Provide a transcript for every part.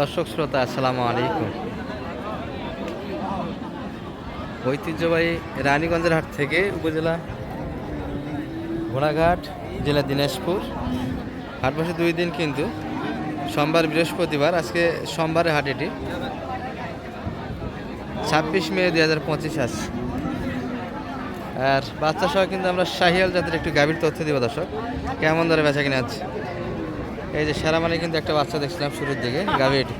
দর্শক শ্রোতা, আসসালামু আলাইকুম। ঐতিহ্যবাহী রানীগঞ্জের হাট থেকে উপজেলা ঘোড়াঘাট, জেলা দিনাজপুর। হাট বসে দুই দিন কিন্তু, সোমবার, বৃহস্পতিবার, আজকে সোমবারের হাট এটি। ছাব্বিশ মে দুই হাজার পঁচিশ আসছে আর বাচ্চা সহ কিন্তু আমরা শাহিয়াল জাতের একটু গাভীর তথ্য দিব দর্শক। কেমন ধরে বেচা কিনে আছে এই যে সেরা মানে কিন্তু একটা বাচ্চা দেখছিলাম শুরুর দিকে গাভী এটি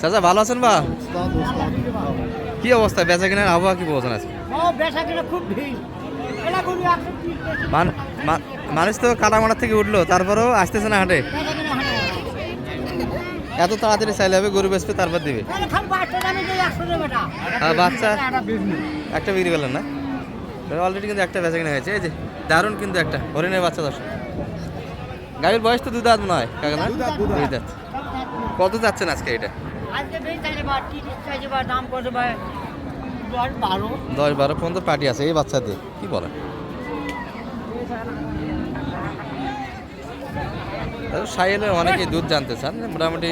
চাচা ভালো আছেন বা? কি অবস্থা? বেচা কিনার আবহাওয়া কি বলছেন আজকে? টাকা। মান- মা- মানুষ তো কাটামাটার থেকে উঠল তারপরেও আসতেছে না হাটে। এত তাড়াতাড়ি চাইলে হবে গরু বেচবে তারপর দিবে। বাচ্চা। একটা বিক্রি করলেন না? অলরেডি কিন্তু একটা বেচা কিনা হয়েছে। এই যে দারুণ কিন্তু একটা হরিণের বাচ্চা দর্শক। গাভীর বয়স তো দুধ দাঁত মনে হয় কাকা না? দুই দাঁত কত যাচ্ছেন আজকে এটা? দশ বারো। পর্যন্ত পার্টি আছে এই বাচ্চা দিয়ে কি বলেন সাইলে অনেকেই দুধ জানতে চান মোটামুটি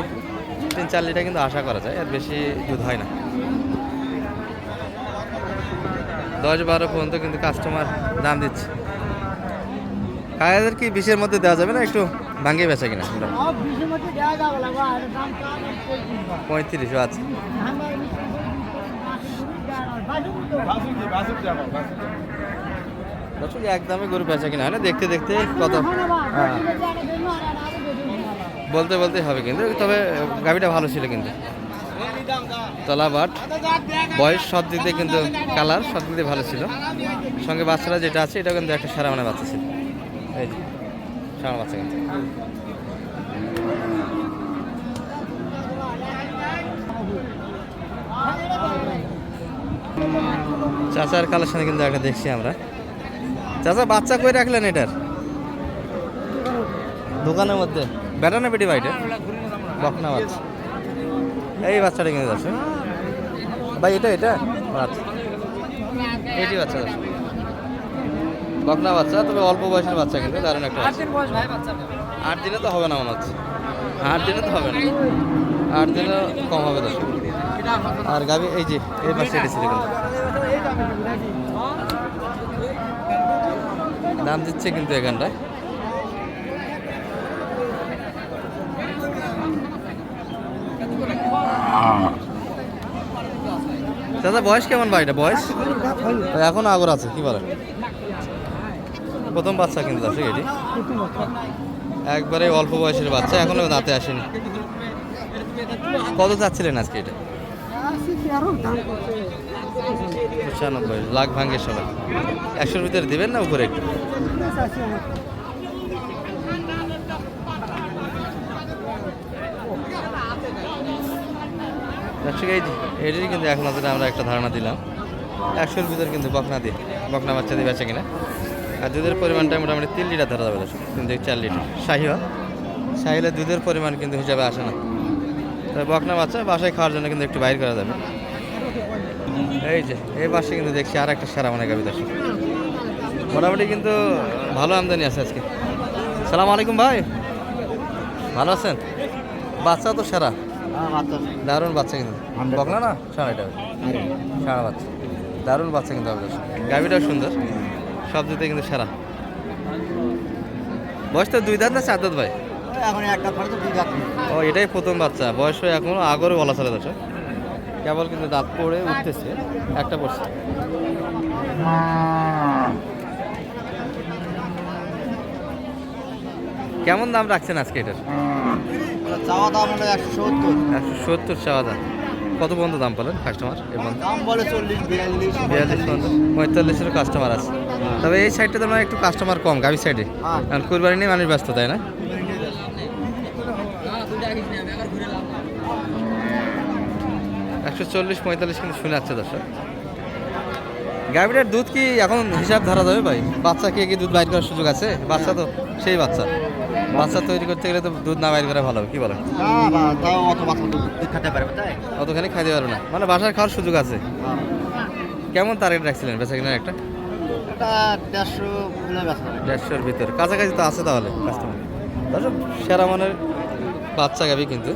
তিন চার লিটার কিন্তু আশা করা যায় আর বেশি দুধ হয় না। দশ বারো পর্যন্ত কিন্তু কাস্টমার দাম দিচ্ছে। কায়াদের কি বিশের মধ্যে দেওয়া যাবে না একটু ভাঙ্গিয়ে বেচা কিনা? পঁয়ত্রিশ পঁয়ত্রিশও আছে। দর্শক একদমই গরু বেচা কিনা হয় না? দেখতে দেখতে কত হয়। বলতে বলতে হবে কিন্তু তবে গাড়িটা ভালো ছিল কিন্তু। তলাবাট। বয়স সব দিয়ে কিন্তু কালার সব দিক দিয়ে ভালো ছিল। সঙ্গে বাচ্চারা যেটা আছে এটা কিন্তু একটা সারা মানে বাচ্চা ছিল। এই যে সারা বাচ্চা কিন্তু। চাচার কালেকশনে কিন্তু একটা দেখছি আমরা। চাচা, বাচ্চা কই রাখলেন এটার? দোকানের মধ্যে। বেটা না বেটি বাইটে বকনা বাচ্চা এই বাচ্চাটা কিনে যাচ্ছে ভাই এটা এটা? আচ্ছা এটি বাচ্চা যাচ্ছে বকনা বাচ্চা তবে অল্প বয়সের বাচ্চা কিন্তু দারুণ একটা। আট দিনে তো। হবে না মনে হচ্ছে। আট দিনে তো হবে না। আট দিনে কম হবে দশ আর গাবি এই যে এই পাশে এটি ছিল দাম দিচ্ছে কিন্তু এখানটায়। দাদা, বয়স কেমন ভাই এটা? বয়স? এখন আগর আছে, কি বলেন? প্রথম বাচ্চা কিন্তু দর্শক এটি। একবারে অল্প বয়সের বাচ্চা, এখনও দাঁতে আসেনি। কত চাচ্ছিলেন আজকে এটা? পঁচানব্বই, লাখ ভাঙ্গের সবাই একশোর ভিতরে দিবেন না উপরে একটু? দর্শক এই কিন্তু এক নজরে আমরা একটা ধারণা দিলাম। একশোর ভিতরে কিন্তু বকনা দিয়ে বকনা বাচ্চা দিয়ে বেচে কিনা। আর দুধের পরিমাণটা মোটামুটি তিন লিটার ধরা যাবে দর্শক তিন থেকে চার লিটার। শাহিও শাহিলে দুধের পরিমাণ কিন্তু হিসাবে আসে না। তবে বকনা বাচ্চা বাসায় খাওয়ার জন্য কিন্তু একটু বাইর করা যাবে। এই যে এই পাশে কিন্তু দেখছি আর একটা সেরা মানে গাবি দর্শক। মোটামুটি কিন্তু ভালো আমদানি আছে আজকে। সালাম আলাইকুম ভাই। ভালো আছেন? বাচ্চা তো সেরা। দারুণ বাচ্চা কিন্তু। বকনা না? সাড়া এটা সাড়া বাচ্চা। দারুণ বাচ্চা কিন্তু হবে গাভিটাও সুন্দর। সব দিতে কিন্তু সেরা। বয়স তো দুই দাঁত না চার দাঁত ভাই? এখন একটা ফটো দুই যাচ্ছে ও এটাই প্রথম বাচ্চা। বয়স হয়ে এখনও আগরে বলা চলে দর্শক। কেবল কিন্তু দাঁত পড়ে উঠতেছে। একটা পড়ছে। কেমন দাম রাখছেন আজকে এটার? চাওয়া দাম হলো একশো সত্তর। একশো সত্তর চাওয়া দাম। কত পর্যন্ত দাম পেলেন কাস্টমার এবং দাম বলে চল্লিশ বিয়াল্লিশ বিয়াল্লিশ পর্যন্ত। পঁয়তাল্লিশেরও কাস্টমার আছে। তবে এই সাইডটাতে মানে একটু কাস্টমার কম গাভি সাইডে হ্যাঁ। কারণ কুরবানি নিয়ে মানুষ ব্যস্ত তাই না? একশো চল্লিশ পঁয়তাল্লিশ কিন্তু শুনে যাচ্ছে দর্শক। গাভীটার দুধ কি এখন হিসাব ধরা যাবে ভাই? বাচ্চা কে কি দুধ বাইর করার সুযোগ আছে? বাচ্চা তো সেই বাচ্চা। বাচ্চা তৈরি করতে গেলে তো দুধ না বাইর করা ভালো কি বলেন? অত বাচ্চা দুধ খেতে পারবে অতখানি খাইতে পারবে না। মানে বাসায় খাওয়ার সুযোগ আছে। কেমন টার্গেট রাখছিলেন বেচা কিনার একটা? দেড়শো দেড়শোর ভিতর। কাছাকাছি তো আছে তাহলে কাস্টমার সেরা মানের বাচ্চা গাবি কিন্তু।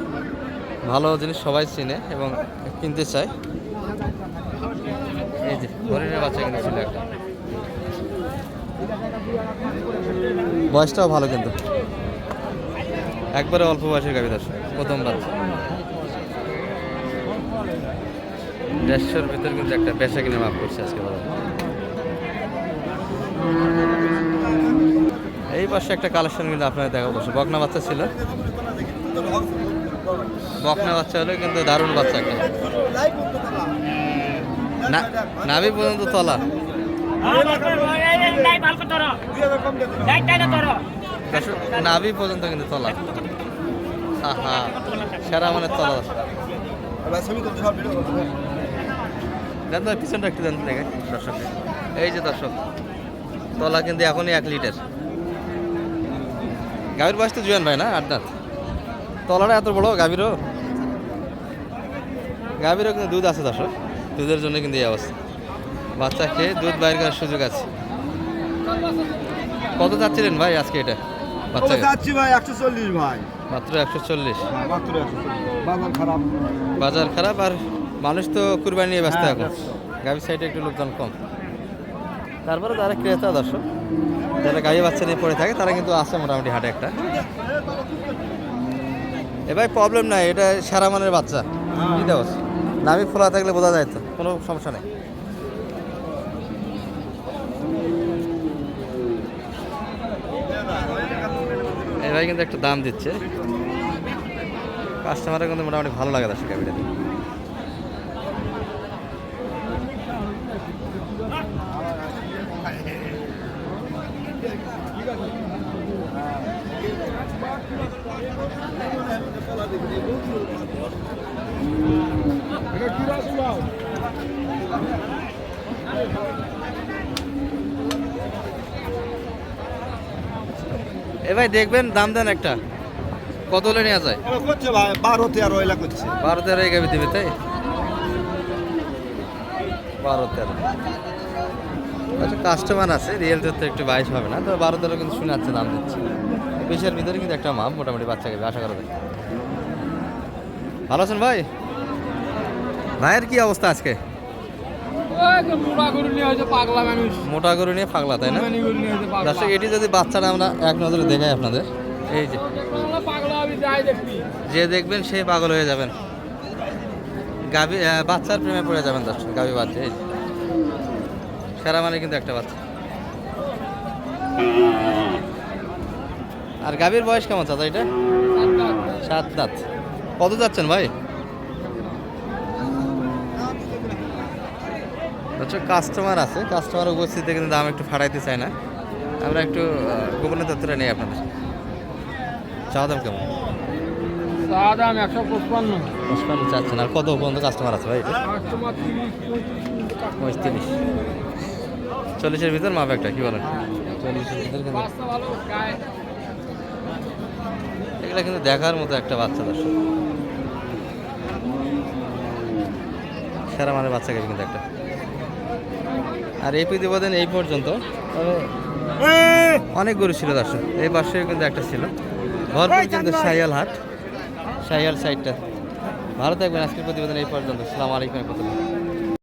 ভালো জিনিস সবাই চিনে এবং কিনতে চায়। হরিণের বাচ্চা কিন্তু ছিল একটা। বয়সটাও ভালো কিন্তু। একবারে অল্প বয়সের গাবি দাস প্রথম বাচ্চা। দেড়শোর ভিতর কিন্তু একটা পেশা কিনে মাফ করছে আজকে বাজারে। এই পাশে একটা কালেকশন কিন্তু আপনার দেখা বসে বকনা বাচ্চা ছিল। বকনা বাচ্চা হলে কিন্তু দারুণ বাচ্চা একটা। নাভি পর্যন্ত তলা। নাভি পর্যন্ত কিন্তু তলা। সেরা মানে তলা। দেন তো, পিছনটা একটু দেন দেখে দর্শক। এই যে দর্শক, তলা কিন্তু এখনই এক লিটার। গাভীর বয়স তো জুয়ান ভাই না আড্ডাত তলাটা এত বড়, গাভীরও? গাভীরও কিন্তু দুধ আছে দর্শক। দুধের জন্য কিন্তু এই অবস্থা। বাচ্চা খেয়ে দুধ বাইর করার সুযোগ আছে। কত চাচ্ছিলেন ভাই আজকে এটা? বাচ্চা ভাই? একশো চল্লিশ ভাই। মাত্র একশো চল্লিশ। বাজার খারাপ। বাজার খারাপ আর মানুষ তো কুরবানি নিয়ে ব্যস্ত হ্যাঁ, এখন। গাভীর সাইডে একটু লোকজন কম। তারপরে তারা ক্রেতা দর্শক। যারা গাড়ি বাচ্চা নিয়ে পড়ে থাকে তারা কিন্তু আসে মোটামুটি হাটে একটা। এ ভাই প্রবলেম নাই এটা সারা মানের বাচ্চা। কি দেওয়া নামি খোলা থাকলে বোঝা যায় তো, কোনো সমস্যা নেই। এবার কিন্তু একটা দাম দিচ্ছে। কাস্টমারের কিন্তু মোটামুটি ভালো লাগে দর্শক গাড়িটা এ ভাই দেখবেন দাম দেন একটা। কত হলে নেওয়া যায়? বারো তেরো এলা করছে। বারো তেরো এগাবি দিবে তাই? বারো তেরো। আচ্ছা কাস্টমার আছে রিয়েল তো একটু বাইশ হবে না তো বারো তেরো কিন্তু শুনে যাচ্ছে দাম দিচ্ছে। বিশের ভিতরে কিন্তু একটা মাপ মোটামুটি বাচ্চা বাচ্চাকে আশা করা যায়। ভালো আছেন ভাই? ভাইয়ের কি অবস্থা আজকে? মোটা গরু নিয়ে পাগলা তাই না? পাগলা। দর্শক এটি যদি বাচ্চাটা আমরা এক নজরে দেখাই আপনাদের এই যে। যে দেখবেন সেই পাগল হয়ে যাবেন। আহ, বাচ্চার প্রেমে পড়ে যাবেন দর্শক গাভি বাচ্চা এই যে। সেরা মানে কিন্তু একটা বাচ্চা। আর গাভীর বয়স কেমন চাচা এটা? সাত দাঁত। কত যাচ্ছেন ভাই? আচ্ছা কাস্টমার আছে। কাস্টমার উপস্থিতিতে কিন্তু দাম একটু ফাটাইতে চাই না। আমরা একটু আহ, গোপনীয় তথ্যটা নেই আপনাদের। চাওয়া দাম কেমন? চা দাম একশো পঁচপান্ন। পঁচপান্ন চাচ্ছেন। আর কত পর্যন্ত কাস্টমার আছে ভাই পঁয়ত্রিশ। চল্লিশের ভিতর মাপ একটা কি বলেন? চল্লিশের ভিতর এগুলো কিন্তু দেখার মতো একটা বাচ্চা দর্শক। সেরা মানে বাচ্চা কিন্তু একটা। আর এই প্রতিবেদন এই পর্যন্ত। অনেক গরু ছিল দর্শক, এই পাশে কিন্তু একটা ছিল। ভরপুর কিন্তু সাইয়াল হাট। সাইয়াল সাইডটা। ভালো থাকবেন আজকের প্রতিবেদন এই পর্যন্ত। সালাম আলাইকুম রহমতুল্লাহ।